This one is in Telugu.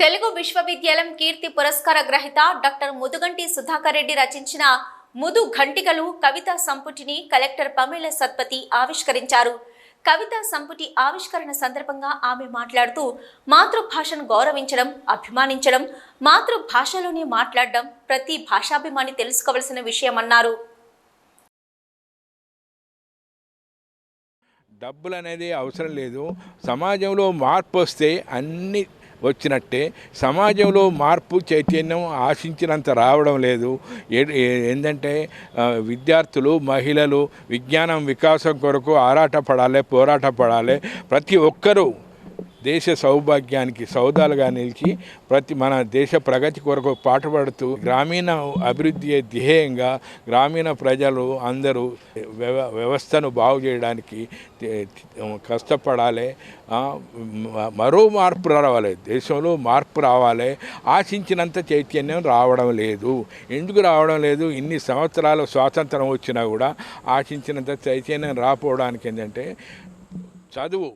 తెలుగు విశ్వవిద్యాలయం కీర్తి పురస్కార గ్రహీత డాక్టర్ ముదుగంటి సుధాకర్ రెడ్డి రచించిన ముదు ఘంటికలు కవితా సంపుటిని కలెక్టర్ పమేల సత్పతి ఆవిష్కరించారు. కవితా సంపుటి ఆవిష్కరణ సందర్భంగా ఆమె మాట్లాడుతూ మాతృభాషను గౌరవించడం అభిమానించడం మాతృభాషలోనే మాట్లాడడం ప్రతి భాషాభిమాని తెలుసుకోవలసిన విషయమన్నారు. డబ్బులు అనేది అవసరం లేదు. సమాజంలో మార్పు వస్తే అన్ని వచ్చినట్టే సమాజంలో మార్పు చైతన్యం ఆశించినంత రావడం లేదు. ఏ- ఏంటంటే విద్యార్థులు మహిళలు విజ్ఞానం వికాసం కొరకు ఆరాటపడాలి పోరాటపడాలి. ప్రతి ఒక్కరూ దేశ సౌభాగ్యానికి సౌదాలుగా నిలిచి ప్రతి మన దేశ ప్రగతి కొరకు పాటుపడుతూ గ్రామీణ అభివృద్ధి ధ్యేయంగా గ్రామీణ ప్రజలు అందరూ వ్యవస్థను బాగు చేయడానికి కష్టపడాలి. మరో మార్పు రావాలి. దేశంలో మార్పు రావాలి. ఆశించినంత చైతన్యం రావడం లేదు. ఎందుకు రావడం లేదు? ఇన్ని సంవత్సరాలు స్వాతంత్రం వచ్చినా కూడా ఆశించినంత చైతన్యం రాపోవడానికి ఏంటంటే చదువు.